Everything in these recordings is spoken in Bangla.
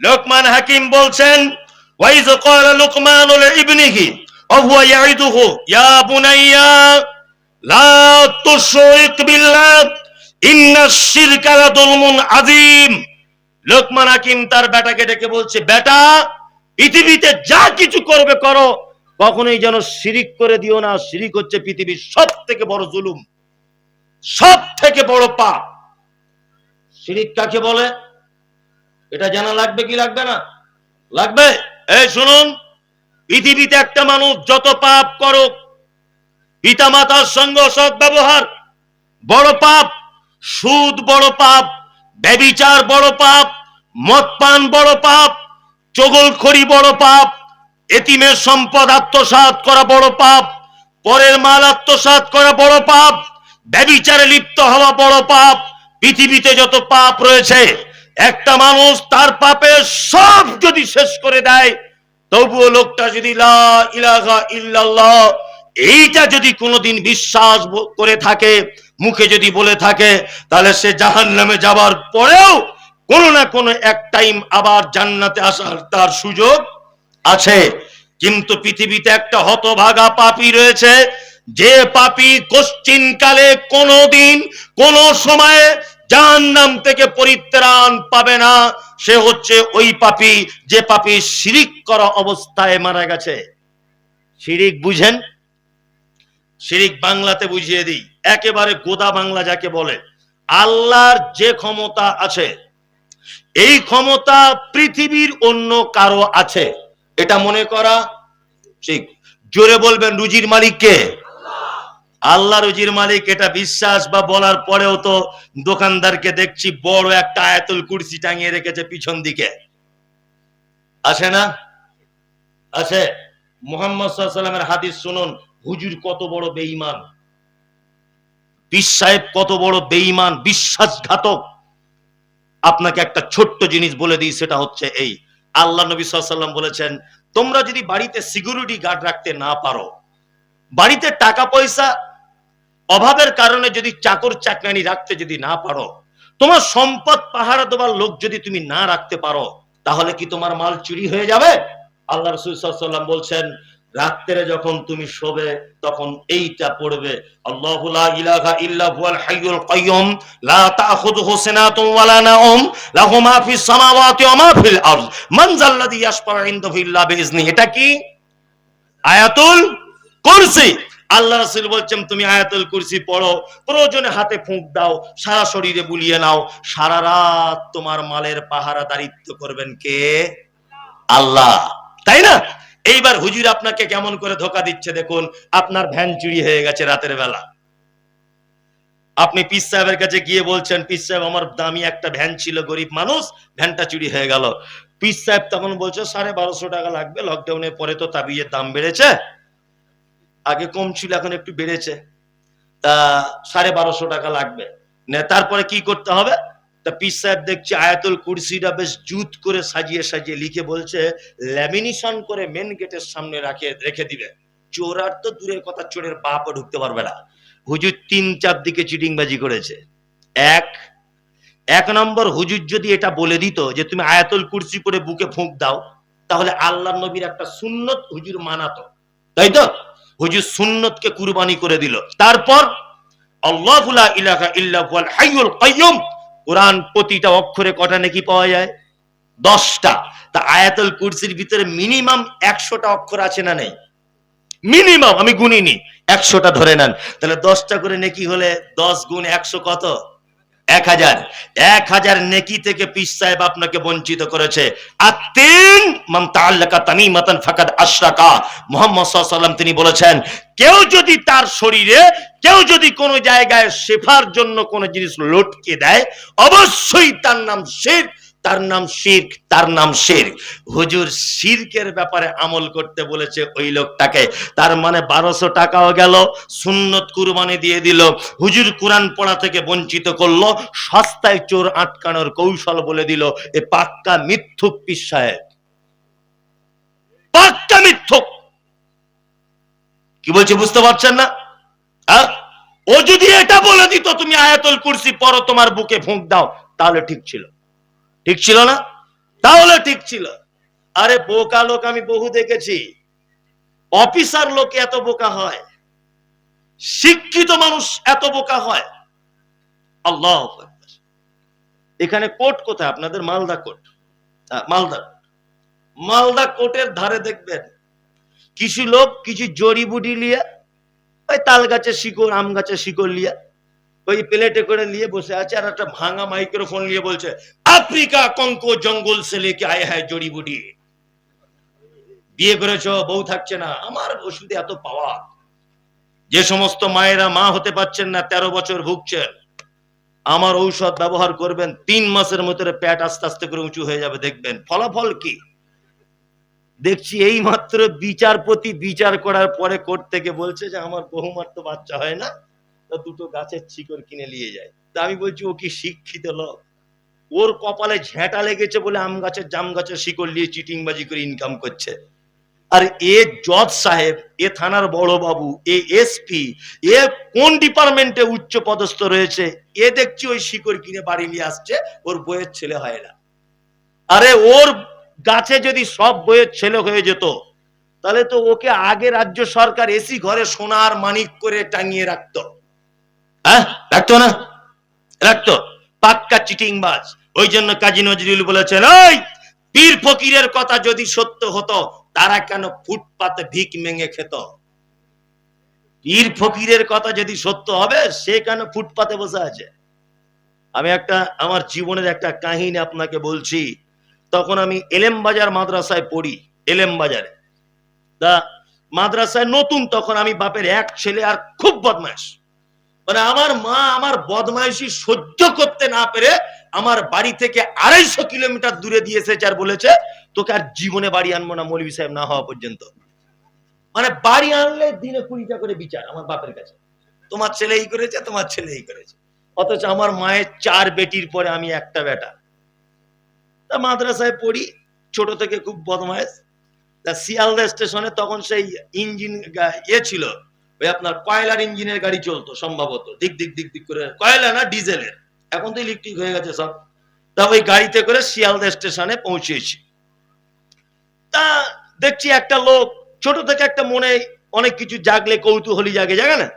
লোকমান হাকিম বলছেন ওয়াইজ ক্বালা লুকমান লিইবনিহি ওয়া হুয়া ইয়া বুনাইয়া, লা তুশরিক বিল্লাহ ইন্নাশ শিরকা আযীম। লোকমান হাকিম তার বেটাকে ডেকে বলছে, বেটা, পৃথিবীতে যা কিছু করবে করো, কখনোই যেন শিরিক করে দিও না। শিরিক হচ্ছে পৃথিবীর সব থেকে বড় জুলুম সব থেকে বড় পাপ। শিরিক কাকে বলে? এটা জানা লাগবে কি লাগবে না? লাগবে? এই শুনুন, পৃথিবীতে একটা মানুষ যত পাপ করুক পিতা মাতার সঙ্গে সৎ ব্যবহার, বড় পাপ, সুদ বড় পাপ, ব্যবিচার বড় পাপ মদ পান বড় পাপ, চগলখড়ি বড় পাপ, এতিমের সম্পদ আত্মসাৎ করা বড় পাপ, পরের মাল আত্মসাৎ করা বড় পাপ, ব্যবিচারে লিপ্ত হওয়া বড় পাপ, পৃথিবীতে যত পাপ রয়েছে একটা মানুষ তার পাপের সব যদি শেষ করে দেয়, তবুও লোকটা যদি ইলাহা ইল্লাল্লাহ, এইটা যদি কোনোদিন বিশ্বাস করে থাকে, মুখে যদি বলে থাকে, তাহলে সে জাহান নামে যাবার পরেও কোনো না কোনো এক টাইম আবার জান্নাতে আসার তার সুযোগ আছে। কিন্তু পৃথিবীতে একটা হতভাগা পাপী রয়েছে, যে পাপী কোশ্চিন কালে কোনোদিন কোন সময়ে জাহান্নাম থেকে পরিত্রাণ পাবে না। সে হচ্ছে ওই পাপী, যে পাপী শিরিক করা অবস্থায় মারা গেছে। শিরিক বুঝেন? শিরিক বাংলাতে বুঝিয়ে দিই। একেবারে গোদা বাংলা যাকে বলে। আল্লাহর যে ক্ষমতা আছে, এই ক্ষমতা পৃথিবীর অন্য কারও আছে। এটা মনে করা ঠিক। জোরে বলবেন, রুজির মালিককে। আল্লাহ রুজির মালিক, এটা বিশ্বাস বা বলার পরেও তো দোকানদারকে দেখছি বড় একটা আয়াতুল কুরসি টাঙিয়ে রেখেছে পিছন দিকে। আছে না? আছে মোহাম্মদ সাল্লামের হাদিস শুনুন, হুজুর কত বড় বেঈমান। পীর সাহেব কত বড় বেঈমান, বিশ্বাসঘাতক। আপনাকে একটা ছোট্ট জিনিস বলে দিই, সেটা হচ্ছে এই। আল্লাহ নবী সাল্লাম বলেছেন, তোমরা যদি বাড়িতে সিকিউরিটি গার্ড রাখতে না পারো, বাড়িতে টাকা পয়সা অভাবের কারণে যদি চাকর চাকরানি রাখতে যদি না পারো, তোমার সম্পদ পাহারা দেওয়ার লোক যদি তুমি না রাখতে পারো, তাহলে কি তোমার মাল চুরি হয়ে যাবে? আল্লাহ রসুল বলছেন, রাত্রে যখন তুমি শোবে, তখন এইটা পড়বে, আল্লাহু এটা কি? আয়াতুল কুরসি। আল্লাহ রাসূল বলছেন, তুমি আয়াতুল কুরসি পড়ো, প্রয়োজনে হাতে ফুঁক দাও, সারা শরীরে বুলিয়ে নাও। সারা রাত তোমার মালের পাহারা দারিত্ব করবেন কে? আল্লাহ। তাই না? এইবার হুজুর আপনাকে কেমন করে ধোকা দিচ্ছে দেখুন, আপনার ভ্যান চুরি হয়ে গেছে রাতের বেলা। আপনি পিস সাহেবের কাছে গিয়ে বলছেন পিস সাহেব, আমার দামি একটা ভ্যান ছিল, গরিব মানুষ, ভ্যানটা চুরি হয়ে গেল। পিস সাহেব তখন বলছে, সাড়ে বারোশো টাকা লাগবে লকডাউনের পরে তো তাবিয়ের দাম বেড়েছে। আগে কম ছিল, এখন একটু বেড়েছে। তা সাড়ে বারোশো টাকা লাগবে। নে, তারপরে কি করতে হবে? তা পিস সাহেব দেখছি আয়াতুল কুরসিটা বেশ জুত করে সাজিয়ে সাজিয়ে লিখে বলছে, ল্যামিনেশন করে মেন গেটের সামনে রাখে রেখে দিবে। চোর আর তো দূরের কথা, চোরের বাপও ঢুকতে পারবে না। হুজুর তিন চার দিকে চিটিংবাজি করেছে। এক এক নম্বর, হুজুর যদি এটা বলে দিত যে তুমি আয়াতুল কুরসি করে বুকে ফুঁক দাও, তাহলে আল্লাহ নবীর একটা সুন্নত হুজুর মানাতো। তাই তো? হুজুর সুন্নতকে কুরবানি করে দিল। তারপর আল্লাহু লা ইলাহা ইল্লা হুয়াল হাইয়ুল কাইয়ুম, কোরআন প্রতিটা অক্ষরে কটা নাকি পাওয়া যায়? দশটা। তা আয়াতুল কুরসির ভিতরে মিনিমাম একশোটা অক্ষর আছে না নেই? মিনিমাম, আমি গুনিনি, একশোটা ধরে নেন। তাহলে দশটা করে নেকি হলে দশ গুণ একশো কত? এক হাজার। এক হাজার নেকি থেকে পিস সাহেব আপনাকে বঞ্চিত করেছে। ফাকাদ আশরাকা। মোহাম্মদ সাল্লাম তিনি বলেছেন, কেউ যদি তার শরীরে, কেউ যদি কোনো জায়গায় শেফার জন্য কোনো জিনিস লটকে দেয়, অবশ্যই তার নাম শিরক। তার নাম শির্ক, তার নাম শির্ক। হুজুর শিরকের ব্যাপারে আমল করতে বলেছে ওই লোকটাকে। তার মানে বারোশো টাকাও গেল, সুন্নত কুরবানি দিয়ে দিল। হুজুর কোরআন পড়া থেকে বঞ্চিত করল, সস্তায় চোর আটকানোর কৌশল বলে দিল, এ পাক্কা মিথ্যুক পিস সাহেব। পাক্কা মিথ্যুক। কি বলছে বুঝতে পারছেন না? হ্যাঁ? ও যদি এটা বলে দিত, তুমি আয়াতুল কুরসি পড়ো, তোমার বুকে ফুঁক দাও, তাহলে ঠিক ছিল। ঠিক ছিল না? তাহলে ঠিক ছিল। আরে বোকা লোক আমি বহু দেখেছি। অফিসার লোক এত বোকা হয়। শিক্ষিত মানুষ এত বোকা হয়। আল্লাহ এখানে কোর্ট কোথায়? আপনাদের মালদা কোর্ট। হ্যাঁ, মালদা মালদা কোর্টের ধারে দেখবেন কিছু লোক কিছু জড়িবুটি লিয়া ওই তাল গাছের শিকড় আম গাছের শিকড় লিয়ে ওই প্লেটে করে নিয়ে বসে আছে আর একটা ভাঙা মাইক্রোফোন নিয়ে বলছে, আফ্রিকা কঙ্কো জঙ্গল সে লেকে আয়ে হ্যায় জড়িবুটি বিয়ে করেছ, বউ থাকছে না, আমার ওষুধে এত পাওয়া। যে সমস্ত মায়েরা মা হতে পারছেন না, তেরো বছর ভুগছেন। আমার ঔষধ ব্যবহার করবেন, তিন মাসের মধ্যে প্যাট আস্তে আস্তে করে উঁচু হয়ে যাবে, দেখবেন। ফলাফল কি? দেখছি এই মাত্র বিচারপতি বিচার করার পরে কোর্ট থেকে বলছে যে, আমার বহুমার তো বাচ্চা হয় না। তা দুটো গাছের শিকড় কিনে নিয়ে যায়। তা আমি বলছি, ও কি শিক্ষিত লোক? ওর কপালে ঝেঁটা লেগেছে বলে আম গাছের, জাম গাছের শিকড় নিয়ে চিটিংবাজি করে ইনকাম করছে। আর এ জজ সাহেব, এ থানার বড় বাবু এ এসপি এ কোন ডিপার্টমেন্টে উচ্চ পদস্থ রয়েছে, এ দেখছি ওই শিকড় কিনে বাড়ি নিয়ে আসছে, ওর বইয়ের ছেলে হয় না। আরে ওর গাছে যদি সব বইয়ের ছেলে হয়ে যেত, তাহলে তো ওকে আগে রাজ্য সরকার এসি ঘরে সোনার মানিক করে টাঙিয়ে রাখতো। হ্যাঁ? রাখতো না? রাখতো। পাক্কা চিটিংবাজ। ওই জন্য কাজী নজরুল বলেছেন, ওই পীর ফকিরের কথা যদি সত্য হতো, তারা কেন ফুটপাতে ভিক মেঙে খেত? পীর ফকিরের কথা যদি সত্য হবে, সে কেন ফুটপাতে বসে আছে? আমি একটা, আমার জীবনের একটা কাহিনী আপনাকে বলছি। তখন আমি এলেম বাজার মাদ্রাসায় পড়ি, এলেম বাজারে। তা মাদ্রাসায় নতুন, তখন আমি বাপের এক ছেলে আর খুব বদমাইশ মানে আমার মা আমার বদমাইশি সহ্য করতে না পেরে আমার বাড়ি থেকে আড়াইশো কিলোমিটার দূরে দিয়ে এসেছে আর বলেছে, তোকে আর জীবনে বাড়ি আনব না মৌলভী সাহেব না হওয়া পর্যন্ত। মানে বাড়ি আনলে দিনে কুড়িটা করে বিচার আমার বাপের কাছে। তোমার ছেলে এই করেছে, তোমার ছেলে এই করেছে। অথচ আমার মায়ের চার বেটির পরে আমি একটা বেটা। তা মাদ্রাসায় পড়ি, ছোট থেকে খুব বদমাইশ তা শিয়ালদা স্টেশনে তখন সেই ইঞ্জিন ইয়ে ছিল ওই আপনার কয়লার ইঞ্জিনের গাড়ি চলতো সম্ভবত। দিক দিক দিক দিক করে। কয়লা না ডিজেলের। এখন তো ইলেকট্রিক হয়ে গেছে সব। তা ওই গাড়িতে করে শিয়ালদা স্টেশনে পৌঁছেছি। তা দেখছি একটা লোক, ছোট থেকে একটা মনে অনেক কিছু জাগলে, কৌতূহলী জাগে জাগে না?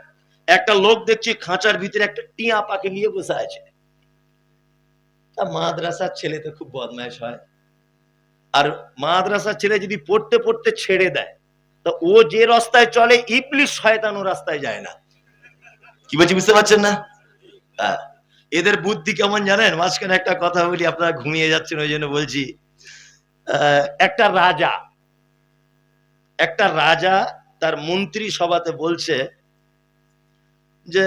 একটা লোক দেখছি খাঁচার ভিতরে একটা টিয়া পাখি নিয়ে বসে আছে। তা মাদ্রাসার ছেলে তো খুব বদমাইশ হয়। আর মাদ্রাসার ছেলে যদি পড়তে পড়তে ছেড়ে দেয় তো ও যে রাস্তায় চলে ইবলিশ শয়তান ও রাস্তায় যায় না। কি বলছি বুঝতে পারছেন না। এদের বুদ্ধি কেমন জানেন? মাঝখানে একটা কথা বলি, আপনারা ঘুমিয়ে যাচ্ছেন, ওই জন্য বলছি। একটা রাজা একটা রাজা তার মন্ত্রী সভাতে বলছে যে,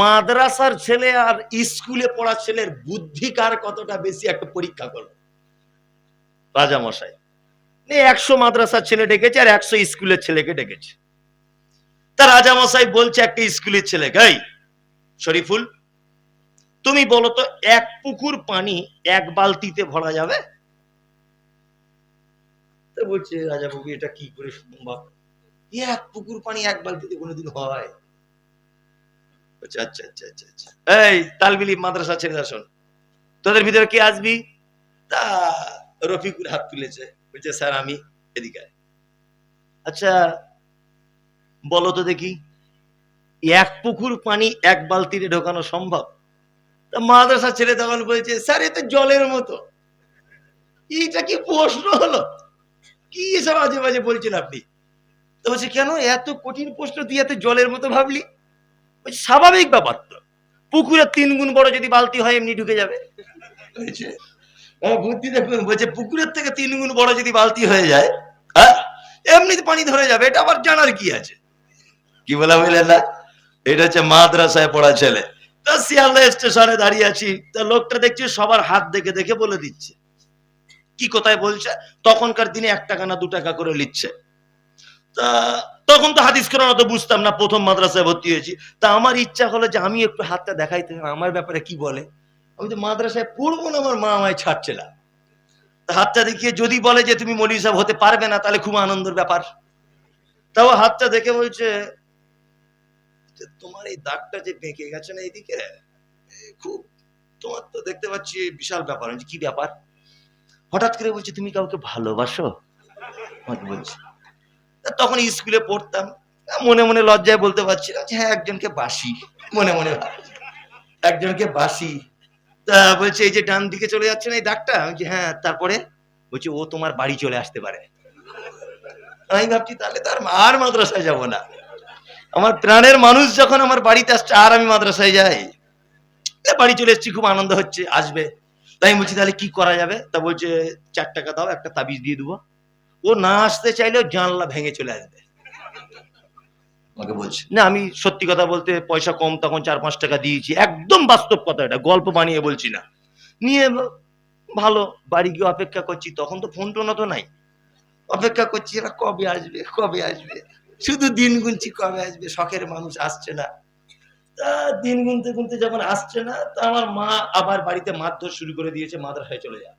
মাদ্রাসার ছেলে আর স্কুলে পড়া ছেলের বুদ্ধি কার কতটা বেশি? একটা পরীক্ষা করো। রাজা মশাই একশো মাদ্রাসার ছেলে ডেকেছে আর একশো স্কুলের ছেলেকে ডেকেছে। তা রাজামশাই বলছে একটা স্কুলের ছেলেকে, এই শরীফুল, তুমি বলো তো, এক পুকুর পানি এক বালতিতে ভরা যাবে? বলছে, রাজা বাবু, এটা কি করে সম্ভব? এক পুকুর পানি এক বালতিতে কোনোদিন হয়? আচ্ছা আচ্ছা আচ্ছা আচ্ছা। এই তালবিলি মাদ্রাসা ছেলেরা শোন, তোদের ভিতরে কে আসবি? তা রফিকুল হাত তুলেছে। বলছে স্যার আমি এদিকে আচ্ছা বলো তো দেখি এক পুকুর পানি এক বালতিতে ঢোকানো সম্ভব? তা মাদ্রাসা ছেলে তখন বলছে স্যার এ তো জলের মতো। এইটা কি প্রশ্ন হলো? কি এসব আজে বাজে বলছেন আপনি? তো বলছে কেন? এত কঠিন প্রশ্ন তুই এত জলের মতো ভাবলি? স্বাভাবিক ব্যাপার তো। পুকুরের তিন গুণ বড় যদি বালতি হয় এমনি ঢুকে যাবে। বুদ্ধি দেখুন, বলছে, পুকুরের থেকে তিন গুণ বড় যদি বালতি হয়ে যায় হ্যাঁ এমনিতে পানি ধরে যাবে, এটা আবার জানার কি আছে? কি বলা বুঝলেন না? এটা হচ্ছে মাদ্রাসায় পড়া ছেলে। তা শিয়ালদা স্টেশনে দাঁড়িয়ে আছি, তা লোকটা দেখছি সবার হাত দেখে দেখে বলে দিচ্ছে। কি কোথায় বলছে? তখনকার দিনে এক টাকা না দু টাকা করে নিচ্ছে তা তখন তো হাদিস কোরআন অত বুঝতাম না, প্রথম মাদ্রাসায় ভর্তি হয়েছি। তা আমার ইচ্ছা হলো যে আমি একটু হাতটা দেখাইতে আমার ব্যাপারে কি বলে? আমি তো মাদ্রাসায় পড়ব না, আমার মা আমায় ছাড়ছে না। হাতটা দেখিয়ে যদি বলে যে তুমি মৌলী সাহেব হতে পারবে না, তাহলে খুব আনন্দের ব্যাপার। তাও হাতটা দেখে বলছে তোমার এই দাগটা যে বেঁকে গেছে না এইদিকে খুব, তোমার তো দেখতে পাচ্ছি বিশাল ব্যাপার। কি ব্যাপার? হঠাৎ করে বলছে, তুমি কাউকে ভালোবাসো? বলছে। তখন স্কুলে পড়তাম মনে মনে লজ্জায় বলতে পারছিলাম যে হ্যাঁ একজনকে বাসি। মনে মনে একজনকে বাসি। তা বলছে এই যে ডান দিকে চলে যাচ্ছে না এই আমি বলছি, হ্যাঁ তারপরে? বলছে ও তোমার বাড়ি চলে আসতে পারে। আমি ভাবছি তাহলে তার আর মাদ্রাসায় যাব না। আমার প্রাণের মানুষ যখন আমার বাড়িতে আসছে আর আমি মাদ্রাসায় যাই। বাড়ি চলে এসেছি খুব আনন্দ হচ্ছে আসবে। তাই বলছি তাহলে কি করা যাবে? তা বলছে চার টাকা দাও একটা তাবিজ দিয়ে দেবো। ও না আসতে চাইলেও জানলা ভেঙে চলে আসবে। না, আমি সত্যি কথা বলতে পয়সা কম তখন চার পাঁচ টাকা দিয়েছি। একদম বাস্তব কথা এটা, গল্প বানিয়ে বলছি না। নিয়ে ভালো, বাড়ি গিয়ে অপেক্ষা করছি, তখন তো ফোন টোনও তো নাই। অপেক্ষা করছি এরা কবে আসবে কবে আসবে? শুধু দিন গুনছি কবে আসবে, শখের মানুষ আসছে না। তা দিন গুনতে গুনতে যখন আসছে না, তা আমার মা আবার বাড়িতে মারধর শুরু করে দিয়েছে মাদ্রাসায় চলে যা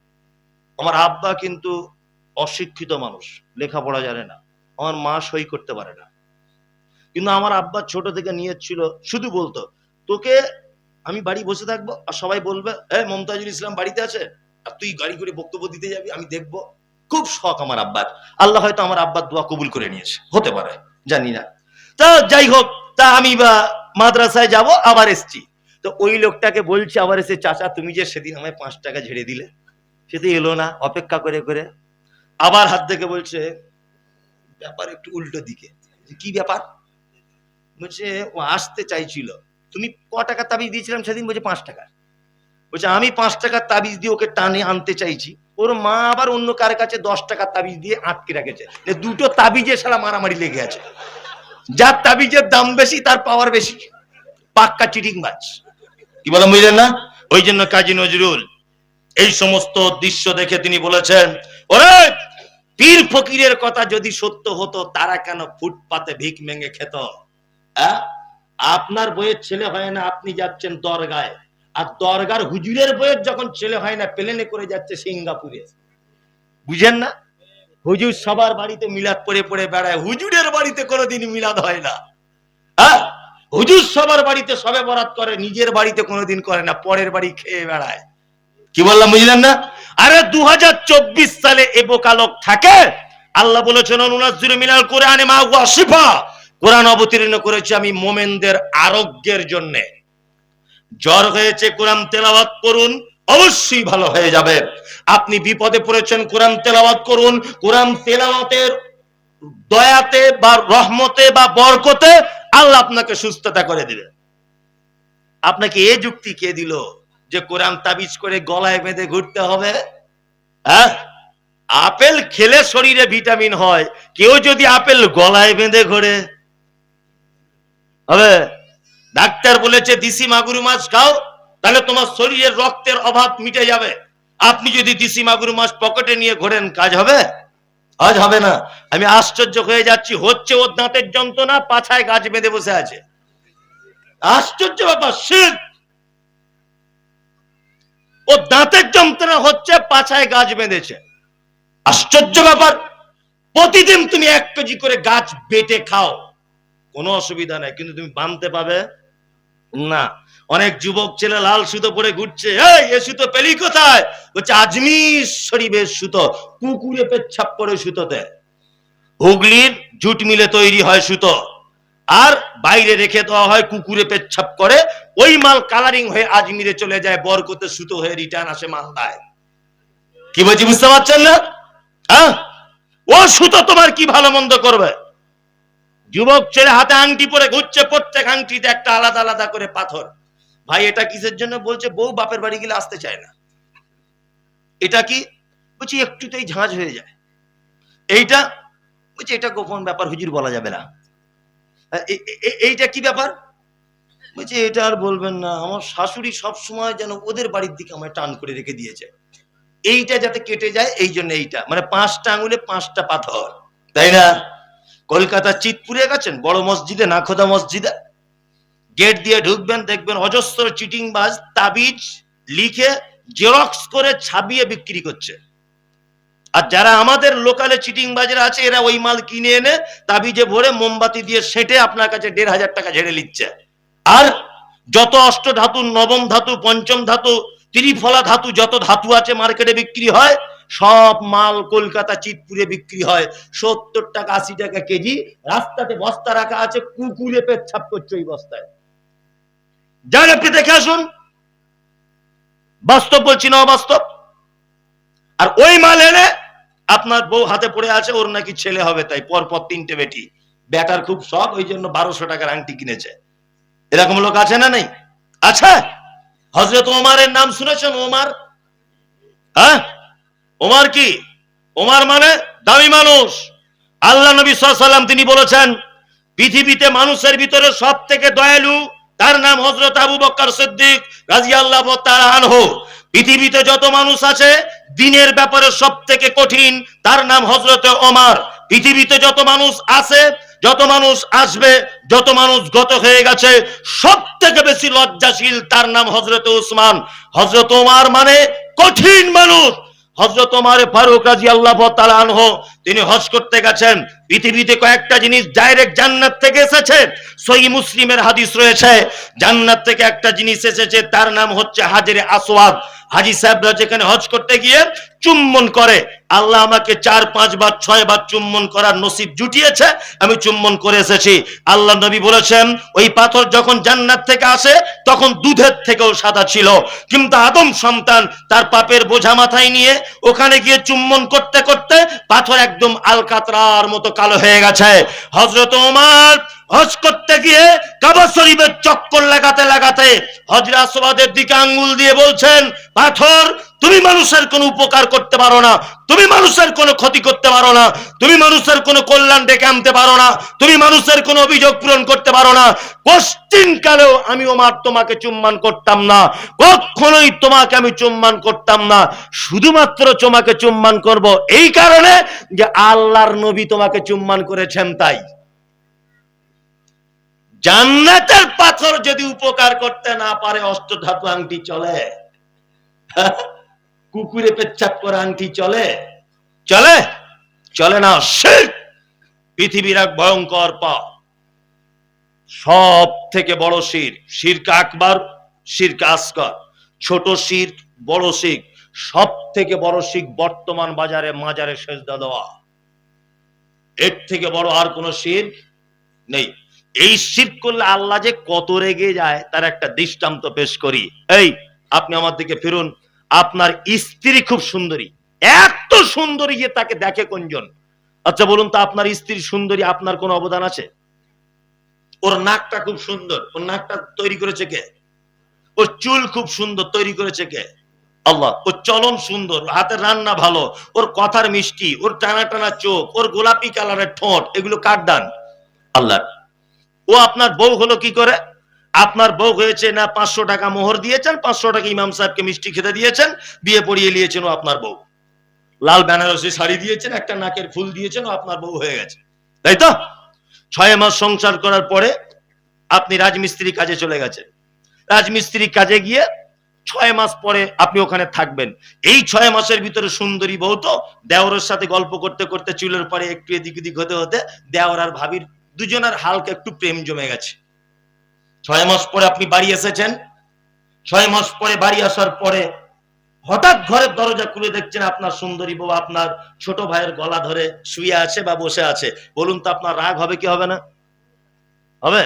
আমার আব্বা কিন্তু অশিক্ষিত মানুষ, লেখাপড়া জানে না। আমার মা সই করতে পারে না। কিন্তু আমার আব্বা ছোট থেকে নিয়েছিল শুধু বলতো, তোকে আমি বাড়ি বসে থাকব আর সবাই বলবে এ মমতাজুল ইসলাম বাড়িতে আছে, আর তুই গাড়ি করে বক্তব্য দিতে যাবি, আমি দেখব। খুব শখ আমার আব্বার। আল্লাহ হয়তো আমার আব্বার দোয়া কবুল করে নিয়েছে, হতে পারে, জানি না। তা যাই হোক, তা আমি বা মাদ্রাসায় যাব, আবার এসছি। তো ওই লোকটাকে বলছি, আবার এসে চাচা, তুমি যে সেদিন আমায় পাঁচ টাকা ঝেড়ে দিলে সে তো এলো না, অপেক্ষা করে করে। আবার হাত থেকে বলছে, ব্যাপার একটু উল্টো দিকে। কি ব্যাপার? বলছে, ও আসতে চাইছিল। তুমি ক টাকা তাবিজ দিয়েছিলাম সেদিন? বলছে, পাঁচ টাকা বলছে, আমি পাঁচ টাকার তাবিজ দিয়ে ওকে টানে আনতে চাইছি। ওর মা আবার অন্য কার কাছে দশ টাকার তাবিজ দিয়ে আটকে রেখেছে। দুটো তাবিজে সারা মারামারি লেগে আছে। যার তাবিজের দাম বেশি, তার পাওয়ার বেশি। পাক্কা চিটিং বাজ কি বলেন বুঝলেন না? ওই জন্য কাজী নজরুল এই সমস্ত দৃশ্য দেখে তিনি বলেছেন ওরে পীর ফকিরের কথা যদি সত্য হতো, তারা কেন ফুটপাতে ভিক মেঙ্গে খেত? আপনার বইয়ের ছেলে হয় না, আপনি যাচ্ছেন দরগায়। আর দরগার হুজুরের বইয়ের যখন ছেলে হয় না, প্লেনে করে যাচ্ছে সিঙ্গাপুরে। বুঝেন না? হুজুর সবার বাড়িতে মিলাদ পড়ে পড়ে বেড়ায়, হুজুরের বাড়িতে কোনোদিন মিলাদ হয় না। হ্যাঁ? হুজুর সবার বাড়িতে সবে বরাত করে, নিজের বাড়িতে কোনোদিন করে না, পরের বাড়ি খেয়ে বেড়ায়। কি বললাম, বুঝলেন না? আরে দু হাজার চব্বিশ সালে এ বোকালক থাকে। আল্লাহ বলেছেন অনুনাজ্জিরু মিনাল কোরআনে মা হুয়া শিফা। কোরআন অবতীর্ণ করেছে আমি মোমেনদের আরোগ্যের জন্য। জ্বর হয়েছে, কোরআন তেলাওয়াত করুন, অবশ্যই ভালো হয়ে যাবে। আপনি বিপদে পড়েছেন, কোরআন তেলাওয়াত করুন। কোরআন তেলাওয়াতের দয়াতে বা রহমতে বা বরকতে আল্লাহ আপনাকে সুস্থতা করে দিবে। আপনাকে এ যুক্তি কে দিল যে কোরআন তাবিজ করে গলায় বেঁধে ঘুরতে হবে? হ্যাঁ? আপেল খেলে শরীরে ভিটামিন হয়, কেউ যদি আপেল গলায় বেঁধে ঘোরে হবে। ডাক্তার বলেছে, দিশি মাগুর মাছ খাও, তাহলে তোমার শরীরের রক্তের অভাব মিটে যাবে। আপনি যদি দিশি মাগুর মাছ পকেটে নিয়ে ঘোরেন, কাজ হবে? আজ হবে না। আমি আশ্চর্য হয়ে যাচ্ছি, হচ্ছে ওর দাঁতের যন্ত্রণা, পাছায় গাছ বেঁধে বসে আছে। আশ্চর্য ব্যাপার শিখ ও দাঁতের যন্ত্রণা হচ্ছে, পাছায় গাছ বেঁধেছে। আশ্চর্য ব্যাপার, প্রতিদিন তুমি এক কেজি করে গাছ বেটে খাও। কোনো অসুবিধা নাই, কিন্তু তুমি বানতে পাবে? না। অনেক যুবক ছেলে লাল সুতো পরে ঘুরছে, এই, এ সুতো পেলি কোথায়? বলছে, আজমির শরীফের সুতো, কুকুরে পেচ্ছাপ করে সুতোতে। হুগলির জুট মিলে তৈরি হয় সুতো, আর বাইরে রেখে দেওয়া হয় কুকুরে পেচ্ছাপ করে। ওই মাল কালারিং হয়ে আজমিরে চলে যায়, বরকতে সুতো হয়ে রিটার্ন আসে মালদায়। কি বলছি, বুঝতে পারছেন না? হ্যাঁ? ও সুতো তোমার কি ভালো মন্দ করবে? যুবক ছেলে হাতে আংটি পরে ঘুরছে প্রত্যেক আংটিতে একটা আলাদা আলাদা করে পাথর। ভাই, এটা কিসের জন্য বলছে? বউ বাপের বাড়ি গেলে আসতে চায় না। এটা কি? বলছি, একটুতেই ঝাঁঝ হয়ে যায়। এইটা? বলছি, এটা গোপন ব্যাপার, হুজুর বলা যাবে না। এ- এইটা কি ব্যাপার? বলছি, এটা আর বলবেন না। আমার শাশুড়ি সব সময় যেন ওদের বাড়ির দিকে আমায় টান করে রেখে দিয়েছে। এইটা যাতে কেটে যায়, এই জন্য এইটা। মানে পাঁচটা আঙুলে পাঁচটা পাথর। তাই না? কলকাতা চিতপুরে গেছেন, বড় মসজিদে, নাখোদা মসজিদে। গেট দিয়ে ঢুকবেন, দেখবেন অজস্র চিটিং বাজ তাবিজ লিখে জেরক্স করে ছাপিয়ে বিক্রি করছে। আর যারা আমাদের লোকালে চিটিং বাজার আছে, এরা ওই মাল কিনে এনে তাবিজে ভরে মোমবাতি দিয়ে সেটে আপনার কাছে দেড় হাজার টাকা ঝেড়ে নিচ্ছে। আর যত অষ্ট ধাতু, নবম ধাতু, পঞ্চম ধাতু, ত্রিফলা ধাতু, যত ধাতু আছে মার্কেটে বিক্রি হয় সব মাল কলকাতা চিতপুরে বিক্রি হয়। সত্তর টাকা, আশি টাকা কেজি। রাস্তাতে বস্তা রাখা আছে, কুকুরে পেচ্ছাপ করছে ওই বস্তায়। যান আপনি দেখে আসুন। বাস্তব বলছি না অবাস্তব। আর ওই মাল এনে আপনার বউ হাতে পড়ে আছে, ওর নাকি ছেলে হবে তাই পর পর তিনটে বেটি। ব্যাটার খুব শখ, ওই জন্য বারোশো টাকার আংটি কিনেছে। এরকম লোক আছে না নেই? আছে? হজরত ওমারের নাম শুনেছেন, ওমার? হ্যাঁ? ওমার কি? ওমার মানে দামি মানুষ। আল্লাহ নবী সাল্লাম তিনি বলেছেন, পৃথিবীতে মানুষের ভিতরে সব থেকে দয়ালু তার নাম হজরত আবু বক্কর সিদ্দিক রাজি আল্লাহ আনহু। পৃথিবীতে যত মানুষ আছে, দিনের ব্যাপারে সব থেকে কঠিন তার নাম হজরত ওমার। পৃথিবীতে যত মানুষ আছে, যত মানুষ আসবে, যত মানুষ গত হয়ে গেছে সব থেকে বেশি লজ্জাশীল তার নাম হজরত উসমান। হজরত ওমার মানে কঠিন মানুষ। হজরত ফারুক রাজি আল্লাহ আনহু তিনি হজ করতে গেছেন। পৃথিবীতে কয়েকটা জিনিস ডাইরেক্ট জান্নাত থেকে এসেছে। সহি মুসলিমের হাদিস রয়েছে, জান্নাত থেকে একটা জিনিস এসেছে, তার নাম হচ্ছে হাজরে আসওয়াদ। হাজি সাহেবরা যেখানে হজ করতে গিয়ে চুম্বন করে, আল্লাহ আমাকে চার, পাঁচ বার, ছয় বার চুম্বন করার নসিব জুটিয়েছে, আমি চুম্বন করে এসেছি। আল্লাহ নবী বলেছেন, ওই পাথর যখন জান্নাত থেকে আসে, তখন দুধের থেকেও সাদা ছিল। কিন্তু আদম সন্তান তার পাপের বোঝা মাথায় নিয়ে ওখানে গিয়ে চুম্বন করতে করতে পাথর একদম আলকাতরার মতো কালো হয়ে গেছে। হজরত ওমার হজ করতে গিয়ে কাবা শরীফের চক্কর লাগাতে লাগাতে হজরা দিকে আঙ্গুল দিয়ে বলছেন, পাথর তুমি মানুষের কোনো উপকার করতে পারো না, তুমি মানুষের কোনো ক্ষতি করতে পারো না, তুমি মানুষের কোনো কল্যাণ ডেকে আনতে পারো না, তুমি মানুষের কোনো অভিযোগ পূরণ করতে পারো না। পশ্চিম কালেও আমি ওমার তোমাকে চুম্বান করতাম না, কখনোই তোমাকে আমি চুম্বান করতাম না। শুধুমাত্র তোমাকে চুম্বান করব এই কারণে যে আল্লাহর নবী তোমাকে চুম্বান করেছেন তাই। জান্নাতের পাথর যদি উপকার করতে না পারে, অষ্টধাতু আংটি চলে। কুকুরে পেচ্ছাপ করে আংটি চলে? চলে? চলে না পৃথিবীর এক ভয়ঙ্কর পাপ। সব থেকে বড় শির, শিরক আকবার, শিরক আসকর ছোট শির, বড় শিখ। সব থেকে বড় শিখ বর্তমান বাজারে, মাজারে সেজদা দেওয়া। এর থেকে বড় আর কোন শির নেই। এই শির করলে আল্লাহ যে কত রেগে যায়, তার একটা দৃষ্টান্ত পেশ করি। এই, আপনি আমার দিকে ফিরুন। আপনার স্ত্রী খুব সুন্দরী। এত সুন্দরী যে তাকে দেখে কোনজন? আচ্ছা বলুন তো আপনার স্ত্রী সুন্দরী, আপনার কোন অবদান আছে? ওর নাকটা খুব সুন্দর। ওর নাকটা তৈরি করেছে কে? ওর চুল খুব সুন্দর, তৈরি করেছে কে? আল্লাহ, ওর চলন সুন্দর হাতের রান্না ভালো, ওর কথার মিষ্টি, ওর টানা টানা চোখ, ওর গোলাপি কালারের ঠোঁট, এগুলো কার দান? আল্লাহ ও আপনার বউ হলো কি করে? আপনার বউ হয়েছে না পাঁচশো টাকা মোহর দিয়েছেন, পাঁচশো টাকা ইমাম সাহেবকে মিষ্টি খেতে দিয়েছেন, বিয়ে পড়িয়ে নিয়েছেন ও আপনার বউ। লাল বেনারসি শাড়ি দিয়েছেন, একটা নাকের ফুল দিয়েছেন ও আপনার বউ হয়ে গেছে। তাই তো? ছয় মাস সংসার করার পরে আপনি রাজমিস্ত্রি কাজে চলে গেছেন। রাজমিস্ত্রি কাজে গিয়ে ছয় মাস পরে আপনি ওখানে থাকবেন। এই ছয় মাসের ভিতরে সুন্দরী বউ তো দেওরের সাথে গল্প করতে করতে চুলের পরে একটু এদিক ওদিক হতে হতে দেওর আর ভাবির দুজনের হালকা একটু প্রেম জমে গেছে। ছয় মাস পরে আপনি বাড়ি এসেছেন? ছয় মাস পরে বাড়ি আসার পরে হঠাৎ ঘরের দরজা খুলে দেখছেন আপনার সুন্দরী বউ আপনার ছোট ভাইয়ের গলা ধরে শুয়ে আছে বা বসে আছে। বলুন তো আপনার রাগ হবে কি হবে না? হবে?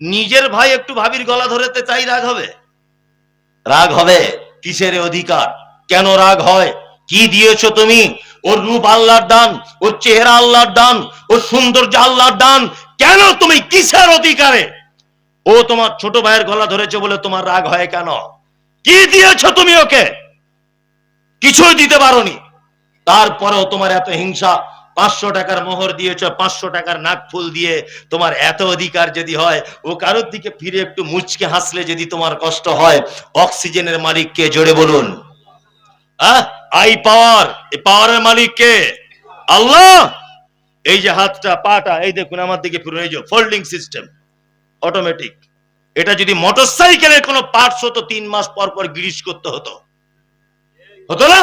নিজের ভাই একটু ভাবির গলা ধরেতে চাই রাগ হবে? রাগ হবে? কিসের অধিকার? কেন রাগ হয়? কি দিয়েছ তুমি? ওর রূপ আল্লাহর দান, ওর চেহারা আল্লাহর দান, ওর সৌন্দর্য আল্লাহর দান, কেন তুমি কিসের অধিকারে? ও তোমার ছোট ভাইয়ের গলা ধরেছে বলে তোমার রাগ হয় কেন? কি দিয়েছ তুমি ওকে? কিছুই দিতে পারোনি। তারপরেও তোমার এত হিংসা, পাঁচশো টাকার মোহর দিয়েছ, পাঁচশো টাকার নাক ফুল দিয়ে তোমার এত অধিকার যদি হয়, ও কারোর দিকে ফিরে একটু মুচকে হাসলে যদি তোমার কষ্ট হয়, অক্সিজেনের মালিককে জোরে বলুন? আই পাওয়ার পাওয়ারের মালিক কে? আল্লাহ! এই যে হাতটা, পাটা, এই দেখুন আমার দিকে যে ফোল্ডিং সিস্টেম অটোমেটিক এটা যদি মোটর সাইকেলের কোনো পার্টস হতো, তিন মাস পর পর গ্রিস করতে হতো। হতো না?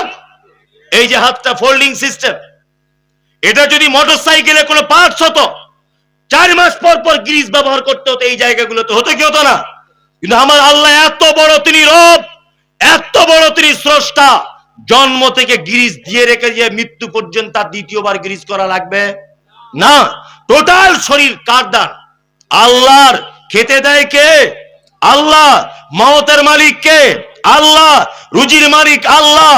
এই যে হাতটা ফোল্ডিং সিস্টেম এটা যদি মোটর সাইকেলের কোনো পার্টস হতো, চার মাস পর পর গ্রিস ব্যবহার করতে হতো, এই জায়গাগুলোতে হতো কি হতো না? কিন্তু আমার আল্লাহ এত বড় তিনি রব, এত বড় তিনি স্রষ্টা, জন্ম থেকে গিরিজ দিয়ে রেখে যে মৃত্যু পর্যন্ত তার দ্বিতীয়বার গিরিজ করা লাগবে না। টোটাল শরীর কার দান আল্লাহর খেতে দেয় কে? আল্লাহ মমতার মালিক কে? আল্লাহ রুজির মালিক আল্লাহ।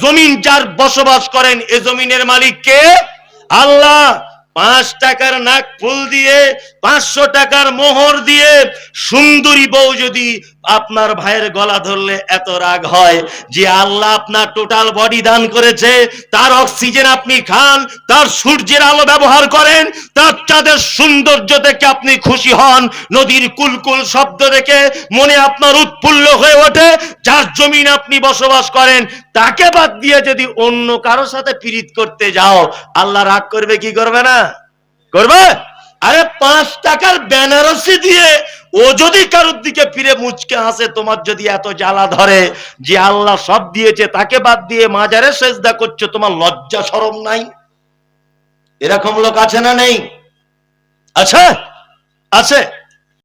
জমিন যার বসবাস করেন, এ জমিনের মালিক কে? আল্লাহ পাঁচ টাকার নাক ফুল দিয়ে, পাঁচশো টাকার মোহর দিয়ে সুন্দরী বউ যদি আপনার ভাইয়ের গলা ধরলে এত রাগ হয় যে আল্লাহ আপনার টোটাল বডি দান করেছে, তার অক্সিজেন আপনি খান, তার সূর্যের আলো ব্যবহার করেন, তার চাঁদের সৌন্দর্য দেখে আপনি খুশি হন, নদীর কুলকুল শব্দ দেখে মনে আপনার উৎফুল্ল হয়ে ওঠে, যার জমিন আপনি বসবাস করেন, তাকে বাদ দিয়ে যদি অন্য কারও সাথে পীড়িত করতে যাও, আল্লাহ রাগ করবে কি করবে না? করবে? আরে পাঁচ টাকার বেনারসি দিয়ে ও যদি কারোর দিকে ফিরে মুচকে হাসে, তোমার যদি এত জ্বালা ধরে যে আল্লাহ সব দিয়েছে, তাকে বাদ দিয়ে মাজারে সেজদা করছ, তোমার লজ্জা সরম নাই? এরকম লোক আছে না নেই? আছে? আছে।